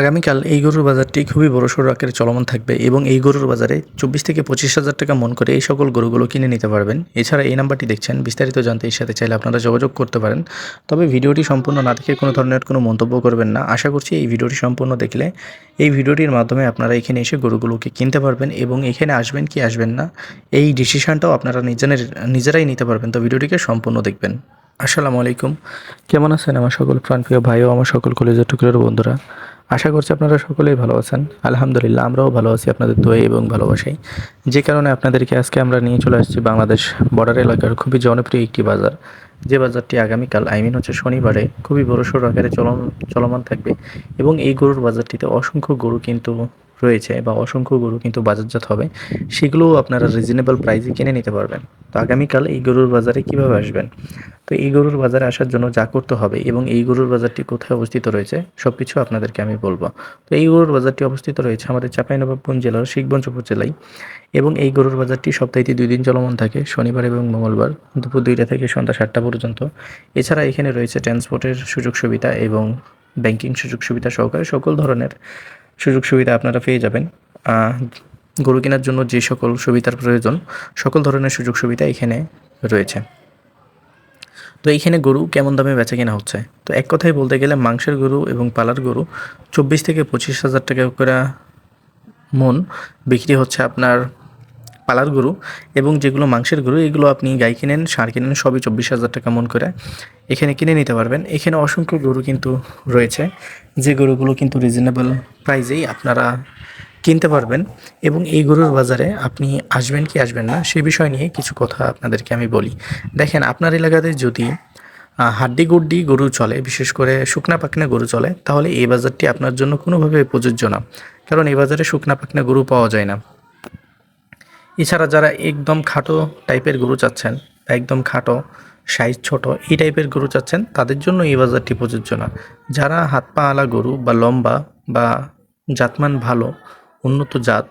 আগামীকাল এই গরুর বাজারটি খুবই বড়সড় আকারে চলমান থাকবে এবং এই গরুর বাজারে চব্বিশ থেকে পঁচিশ হাজার টাকা মন করে এই সকল গরুগুলো কিনে নিতে পারবেন। এছাড়া এই নাম্বারটি দেখছেন, বিস্তারিত জানতে এর সাথে চাইলে আপনারা যোগাযোগ করতে পারেন। তবে ভিডিওটি সম্পূর্ণ না দেখে কোনো ধরনের কোনো মন্তব্য করবেন না। আশা করছি এই ভিডিওটি সম্পূর্ণ দেখলে এই ভিডিওটির মাধ্যমে আপনারা এখানে এসে গরুগুলোকে কিনতে পারবেন এবং এখানে আসবেন কি আসবেন না, এই ডিসিশনটাও আপনারা নিজের নিজেরাই নিতে পারবেন। তো ভিডিওটিকে সম্পূর্ণ দেখবেন। আসসালামু আলাইকুম। কেমন আছেন আমার সকল প্রাণপ্রিয় ভাই ও আমার সকল কলেজের টুকরের বন্ধুরা? আশা করছি আপনারা সকলেই ভালো আছেন। আলহামদুলিল্লাহ, আমরাও ভালো আছি আপনাদের দোয়ে এবং ভালোবাসাই। যে কারণে আপনাদেরকে আজকে আমরা নিয়ে চলে আসছি বাংলাদেশ বর্ডার এলাকার খুবই জনপ্রিয় একটি বাজার। যে বাজারটি আগামীকাল আই মিন হচ্ছে শনিবারে, খুবই বড়সড় আকারে চলন চলমান থাকবে এবং এই গরুর বাজারটিতে অসংখ্য গরু কিন্তু রয়েছে বা অসংখ্য গরু কিন্তু বাজারজাত হবে, সেগুলোও আপনারা রিজনেবল প্রাইসে কিনে নিতে পারবেন। তো আগামীকাল এই গরুর বাজারে কীভাবে আসবেন? তো এই গরুর বাজারে আসার জন্য যা করতে হবে এবং এই গরুর বাজারটি কোথায় অবস্থিত রয়েছে সব কিছু আপনাদেরকে আমি বলব। তো এই গরুর বাজারটি অবস্থিত রয়েছে আমাদের চাঁপাইনবাবগঞ্জ জেলার শিখগঞ্জ উপজেলায় এবং এই গরুর বাজারটি সপ্তাহে দুই দিন চলমান থাকে, শনিবার এবং মঙ্গলবার দুপুর দুইটা থেকে সন্ধ্যা সাতটা পর্যন্ত। এছাড়া এখানে রয়েছে ট্রান্সপোর্টের সুযোগ সুবিধা এবং ব্যাংকিং সুযোগ সুবিধা সহকারে সকল ধরনের সুযোগ সুবিধা আপনারা পেয়ে যাবেন। গরু কেনার জন্য যে সকল সুবিধার প্রয়োজন, সকল ধরনের সুযোগ সুবিধা এখানে রয়েছে। তো এইখানে গরু কেমন দামে বেচা কেনা হচ্ছে? তো এক কথায় বলতে গেলে মাংসের গরু এবং পালার গরু চব্বিশ থেকে পঁচিশ হাজার টাকা করে মন বিক্রি হচ্ছে আপনার পালার গরু এবং যেগুলো মাংসের গরু, এগুলো আপনি গাই কিনেন ষাঁড় কিনেন, সবই চব্বিশ হাজার টাকা মন করে এখানে কিনে নিতে পারবেন। এখানে অসংখ্য গরু কিন্তু রয়েছে। যে গরুগুলো কিন্তু রিজনেবল প্রাইজেই আপনারা কিনতে পারবেন এবং এই গরুর বাজারে আপনি আসবেন কি আসবেন না, সে বিষয় নিয়ে কিছু কথা আপনাদেরকে আমি বলি। দেখেন, আপনার এলাকাতে যদি হাড্ডি গুড্ডি গরু চলে, বিশেষ করে শুকনা পাকনা গরু চলে, তাহলে এই বাজারটি আপনার জন্য কোনোভাবে প্রযোজ্য না। কারণ এই বাজারে শুকনা পাকনা গরু পাওয়া যায় না। এছাড়া যারা একদম খাটো টাইপের গরু চাচ্ছেন বা একদম খাটো সাইজ ছোট, এই টাইপের গরু চাচ্ছেন, তাদের জন্য এই বাজারটি প্রযোজ্য না। যারা হাত পা আলা গরু বা লম্বা বা জাতমান ভালো, উন্নত জাত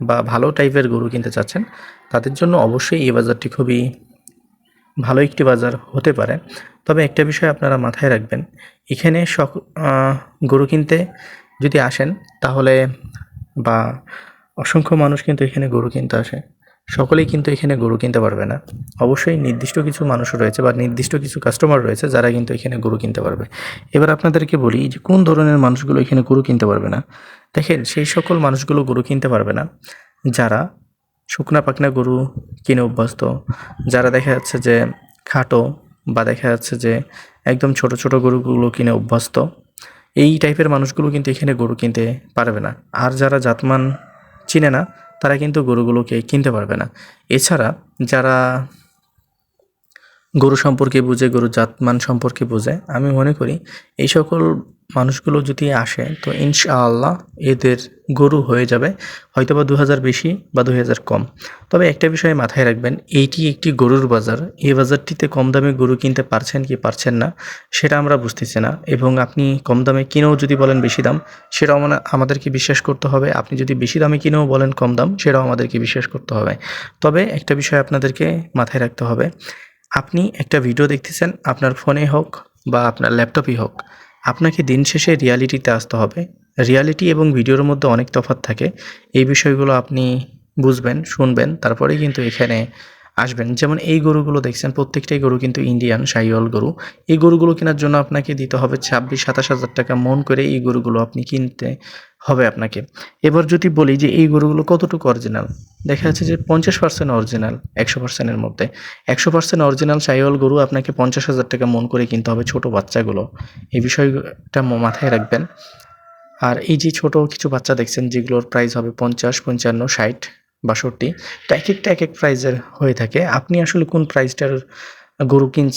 বা ভালো টাইপের গরু কিনতে চাচ্ছেন, তাদের জন্য অবশ্যই এই বাজারটি খুবই ভালো একটি বাজার হতে পারে। তবে একটা বিষয় আপনারা মাথায় রাখবেন, এখানে সক গরু কিনতে যদি আসেন, তাহলে বা অসংখ্য মানুষ কিন্তু এখানে গরু কিনতে আসে। সকলেই কিন্তু এখানে গরু কিনতে পারবে না। অবশ্যই নির্দিষ্ট কিছু মানুষ রয়েছে বা নির্দিষ্ট কিছু কাস্টমার রয়েছে যারা কিন্তু এখানে গরু কিনতে পারবে। এবার আপনাদেরকে বলি যে কোন ধরনের মানুষগুলো এখানে গরু কিনতে পারবে না? দেখেন, সেই সকল মানুষগুলো গরু কিনতে পারবে না। যারা শুকনা পাকনা গরু কিনে অভ্যস্ত, যারা দেখা যাচ্ছে যে খাটো বা দেখা যাচ্ছে যে একদম ছোট ছোট গরুগুলো কিনে অভ্যস্ত, এই টাইপের মানুষগুলো কিন্তু এখানে গরু কিনতে পারবে না। আর যারা জাতমান চিনে না, তারা কিন্তু গরুগুলোকে কিনতে পারবে না। এছাড়া যারা গরু সম্পর্কে বুঝে গরু জাতমান সম্পর্কে বুঝে, আমি মনে করি এই সকল মানুষগুলো যদি আসে, তো ইনশাআল্লাহ এদের গরু হয়ে যাবে হয়তো বা দু হাজার বেশি বা দু হাজার কম। তবে একটা বিষয় মাথায় রাখবেন, এইটি একটি গরুর বাজার। এই বাজারটিতে কম দামে গরু কিনতে পারছেন কি পারছেন না, সেটা আমরা বুঝতেছি না। এবং আপনি কম দামে কিনেও যদি বলেন বেশি দাম, সেটাও মানে আমাদেরকে বিশ্বাস করতে হবে। আপনি যদি বেশি দামে কিনেও বলেন কম দাম, সেটাও আমাদেরকে বিশ্বাস করতে হবে। তবে একটা বিষয় আপনাদেরকে মাথায় রাখতে হবে, আপনি একটা ভিডিও দেখতেছেন, আপনার ফোনে হোক বা আপনার ল্যাপটপই হোক আপনাকে দিন শেষে রিয়ালিটিতে আসতে হবে। রিয়ালিটি এবং ভিডিওর মধ্যে অনেক তফাৎ থাকে। এই বিষয়গুলো আপনি বুঝবেন, শুনবেন, তারপরেই কিন্তু এখানে আসবেন। যেমন এই গরুগুলো দেখছেন, প্রত্যেকটাই গরু কিন্তু ইন্ডিয়ান সাইওয়াল গরু। এই গরুগুলো কেনার জন্য আপনাকে দিতে হবে ছাব্বিশ, সাতাশ হাজার টাকা মন করে এই গরুগুলো আপনি কিনতে হবে আপনাকে। এবার যদি বলি যে এই গরুগুলো কতটুকু অরিজিনাল দেখা যাচ্ছে যে পঞ্চাশ পার্সেন্ট অরিজিনাল একশো পার্সেন্টের মধ্যে। একশো পার্সেন্ট অরিজিনাল সাইওয়াল গরু আপনাকে পঞ্চাশ হাজার টাকা মন করে কিনতে হবে ছোট বাচ্চাগুলো। এই বিষয়টা মাথায় রাখবেন। আর এই যে ছোট কিছু বাচ্চা দেখছেন, যেগুলোর প্রাইস হবে পঞ্চাশ, পঞ্চান্ন, ষাট বাষট্টি। তো এক একটা এক এক প্রাইজের হয়ে থাকে। আপনি আসলে কোন প্রাইসটার গরু কিন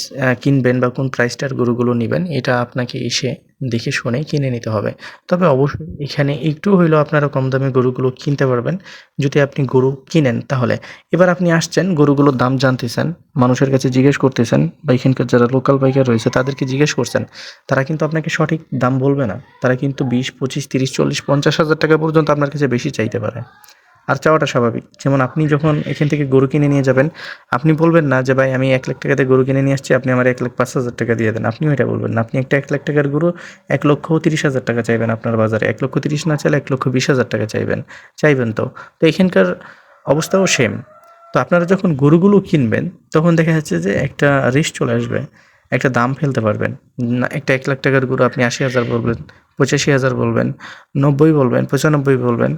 কিনবেন বা কোন প্রাইসটার গরুগুলো নেবেন, এটা আপনাকে এসে দেখে শুনে কিনে নিতে হবে। তবে অবশ্যই এখানে একটু হইলেও আপনারা কম দামে গরুগুলো কিনতে পারবেন। যদি আপনি গরু কিনেন তাহলে। এবার আপনি আসছেন, গরুগুলোর দাম জানতেছেন, মানুষের কাছে জিজ্ঞেস করতেছেন বা এখানকার যারা লোকাল বাইকার রয়েছে তাদেরকে জিজ্ঞেস করছেন, তারা কিন্তু আপনাকে সঠিক দাম বলবে না। তারা কিন্তু বিশ, পঁচিশ, তিরিশ, চল্লিশ, পঞ্চাশ হাজার টাকা পর্যন্ত আপনার কাছে বেশি চাইতে পারে। আর চাওয়াটা স্বাভাবিক। যেমন আপনি যখন এখান থেকে গরু কিনে নিয়ে যাবেন, আপনি বলবেন না যে, ভাই, আমি এক লাখ টাকাতে গরু কিনে নিয়ে আসছি, আপনি আমার এক লাখ পাঁচ হাজার টাকা দিয়ে দেন। আপনিও এটা বলবেন না। আপনি একটা এক লাখ টাকার গরু এক লক্ষ তিরিশ হাজার টাকা চাইবেন আপনার বাজারে। এক লক্ষ তিরিশ না চাইলে এক লক্ষ বিশ হাজার টাকা চাইবেন চাইবেন তো। তো এখানকার অবস্থাও সেম তো আপনারা যখন গরুগুলো কিনবেন, তখন দেখা যাচ্ছে যে, একটা রিস্ক চলে আসবে, একটা দাম ফেলতে পারবেন। একটা এক লাখ টাকার গরু আপনি আশি হাজার বলবেন, পঁচাশি হাজার বলবেন, নব্বই বলবেন, পঁচানব্বই বলবেন।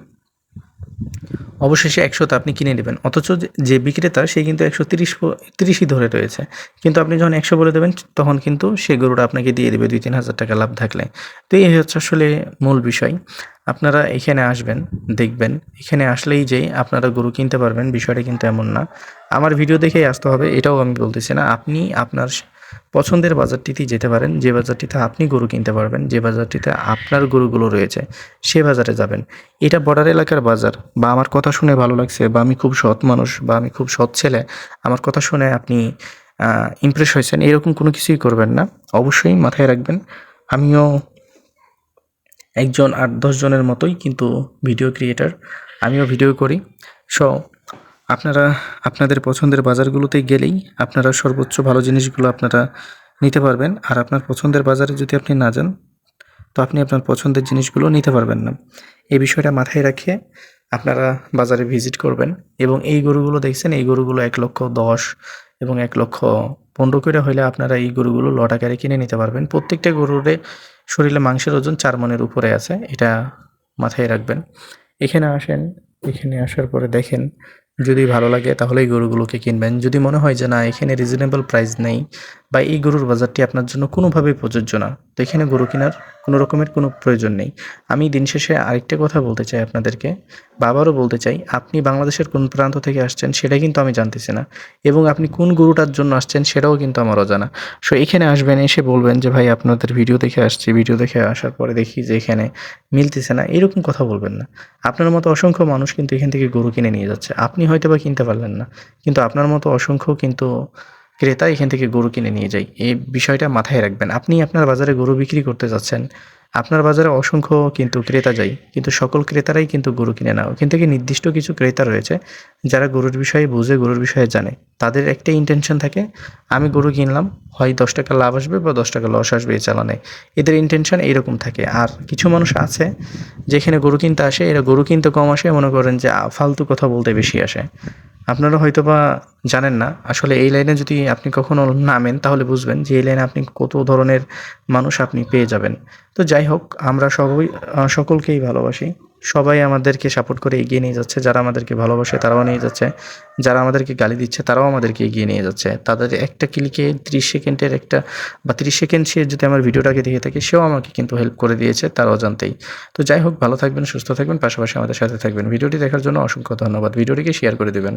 অবশেষে একশোতে আপনি কিনে নেবেন। অথচ যে- বিক্রেতা, সে কিন্তু একশো তিরিশ তিরিশই ধরে রয়েছে। কিন্তু আপনি যখন একশো বলে দেবেন, তখন কিন্তু সে গরুটা আপনাকে দিয়ে দেবে দুই তিন হাজার টাকা লাভ থাকলে। তো এই হচ্ছে আসলে মূল বিষয়। আপনারা এখানে আসবেন, দেখবেন। এখানে আসলেই যে, আপনারা গরু কিনতে পারবেন, বিষয়টা কিন্তু এমন না। আমার ভিডিও দেখেই আসতে হবে, এটাও আমি বলতেছি না। আপনি আপনার পছন্দের বাজারটিতেই যেতে পারেন। যে বাজারটিতে আপনি গরু কিনতে পারবেন, যে বাজারটিতে আপনার গরুগুলো রয়েছে, সে বাজারে যাবেন। এটা বর্ডার এলাকার বাজার। বা আমার কথা শুনে ভালো লাগছে, বা আমি খুব সৎ মানুষ, বা আমি খুব সৎ ছেলে, আমার কথা শুনে আপনি ইমপ্রেস হয়েছেন, এরকম কোনো কিছুই করবেন না। অবশ্যই মাথায় রাখবেন, আমিও একজন আট দশ জনের মতোই কিন্তু ভিডিও ক্রিয়েটার আমিও ভিডিও করি। সো আপনারা আপনাদের পছন্দের বাজারগুলোতে গেলেই আপনারা সর্বোচ্চ ভালো জিনিসগুলো আপনারা নিতে পারবেন। আর আপনার পছন্দের বাজারে যদি আপনি না যান, তো আপনি আপনার পছন্দের জিনিসগুলো নিতে পারবেন না। এই বিষয়টা মাথায় রেখে আপনারা বাজারে ভিজিট করবেন এবং এই গরুগুলো দেখছেন, এই গরুগুলো এক লক্ষ দশ এবং এক লক্ষ পনেরো করে হলে আপনারা এই গরুগুলো লট আকারে কিনে নিতে পারবেন। প্রত্যেকটা গরুরে শরীরে মাংসের ওজন চার মনের উপরে আছে, এটা মাথায় রাখবেন। এখানে আসেন, এখানে আসার পরে দেখেন যদি ভালো লাগে তাহলে এই গরুগুলোকে কিনবেন। যদি মনে হয় যে না, এখানে রিজনেবল প্রাইস নেই বা এই গরুর বাজারটি আপনার জন্য কোনোভাবেই প্রযোজ্য না। তো এখানে গরু কেনার কোনো রকমের কোনো প্রয়োজন নেই। আমি দিন শেষে আরেকটা কথা বলতে চাই আপনাদেরকে। বাবারও বলতে চাই, আপনি বাংলাদেশের কোন প্রান্ত থেকে আসছেন সেটা কিন্তু আমি জানতেছি না। এবং আপনি কোন গরুটার জন্য আসছেন সেটাও কিন্তু আমার অজানা। সো এখানে আসবেন, এসে বলবেন যে, ভাই, আপনাদের ভিডিও দেখে আসছি। ভিডিও দেখে আসার পরে দেখি যে, এখানে মিলতেছে না। এরকম কথা বলবেন না। আপনার মতো অসংখ্য মানুষ কিন্তু এখান থেকে গরু কিনে নিয়ে যাচ্ছে। আপনি হয়তো বা কিনতে পারলেন না। কিন্তু আপনার মতো অসংখ্য কিন্তু ক্রেতা এখান থেকে গরু কিনে নিয়ে যায়। এই বিষয়টা মাথায় রাখবেন। আপনি আপনার বাজারে গরু বিক্রি করতে যাচ্ছেন। আপনার বাজারে অসংখ্য কিন্তু ক্রেতা যায়। কিন্তু সকল ক্রেতারাই কিন্তু গরু কিনে নাও ওখান থেকে নির্দিষ্ট কিছু ক্রেতা রয়েছে, যারা গরুর বিষয়ে বুঝে, গরুর বিষয়ে জানে। তাদের একটা ইন্টেনশন থাকে, আমি গরু কিনলাম, হয় দশ টাকা লাভ আসবে বা দশ টাকা লস আসবে এই চালানে। এদের ইন্টেনশন এইরকম থাকে। আর কিছু মানুষ আছে, যেখানে গরু কিনতে আসে, এরা গরু কিনতে কম আসে, মনে করেন যে ফালতু কথা বলতে বেশি আসে। আপনারা হয়তো বা জানেন না, আসলে এই লাইনে যদি আপনি কখনো নামেন, তাহলে বুঝবেন যে এই লাইনে আপনি কত ধরনের মানুষ আপনি পেয়ে যাবেন। তো যাই হোক, আমরা সবই সকলকেই ভালোবাসি। সবাই আমাদেরকে সাপোর্ট করে এগিয়ে নিয়ে যাচ্ছে, যারা আমাদেরকে ভালোবাসে তারাও নিয়ে যাচ্ছে, যারা আমাদেরকে গালি দিচ্ছে তারাও আমাদেরকে এগিয়ে নিয়ে যাচ্ছে। তাদের একটা ক্লিকে ত্রিশ সেকেন্ডের একটা বা ত্রিশ সেকেন্ড সে যদি আমার ভিডিওটাকে দেখে থাকে, সেও আমাকে কিন্তু হেল্প করে দিয়েছে তার অজান্তেই তো যাই হোক, ভালো থাকবেন, সুস্থ থাকবেন, পাশাপাশি আমাদের সাথে থাকবেন। ভিডিওটি দেখার জন্য অসংখ্য ধন্যবাদ। ভিডিওটিকে শেয়ার করে দেবেন।